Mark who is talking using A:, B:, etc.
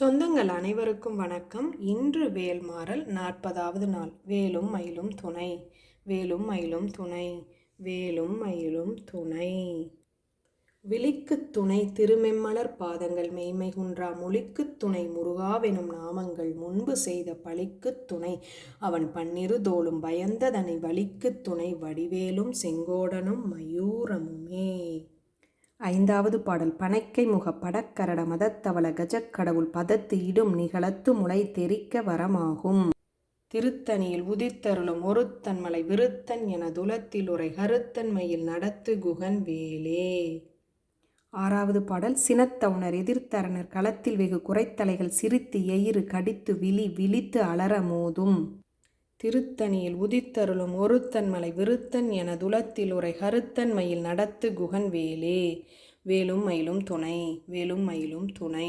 A: சொந்தங்கள் அனைவருக்கும் வணக்கம். இன்று வேல்மாறல் நாற்பதாவது நாள். வேலும் மயிலும் துணை. வேலும் மயிலும் துணை. வேலும் மயிலும் துணை. விழிக்குத் துணை திருமெம்மலர் பாதங்கள் மெய்மை குன்றா மொழிக்குத் துணை முருகாவெனும் நாமங்கள் முன்பு செய்த பழிக்குத் துணை. அவன் பன்னிரு தோளும் பயந்ததனை வலிக்குத் துணை. வடிவேலும் செங்கோடனும் மயூரமுமே. ஐந்தாவது பாடல் பனைக்கை முக படக்கரட மதத்தவள கஜக்கடவுள் பதத்து இடும் நிகழத்து முளை தெரிக்க வரமாகும். திருத்தணியில் உதித்தருளும் ஒருத்தன்மலை விருத்தன் என துலத்தில் உரை கருத்தன்மையில் நடத்து குகன் வேலே. ஆறாவது பாடல் சினத்தவுணர் எதிர்த்தரனர் களத்தில் வெகு குறைத்தலைகள் சிரித்து எயிறு கடித்து விழி விழித்து அலற மோதும். திருத்தணியில் உதித்தருளும் ஒருத்தன் மலை விருத்தன் என துலத்தில் உரை கருத்தன்மையில் நடத்து குகன் வேலே வேலும் மயிலும் துணை வேலும் மயிலும் துணை.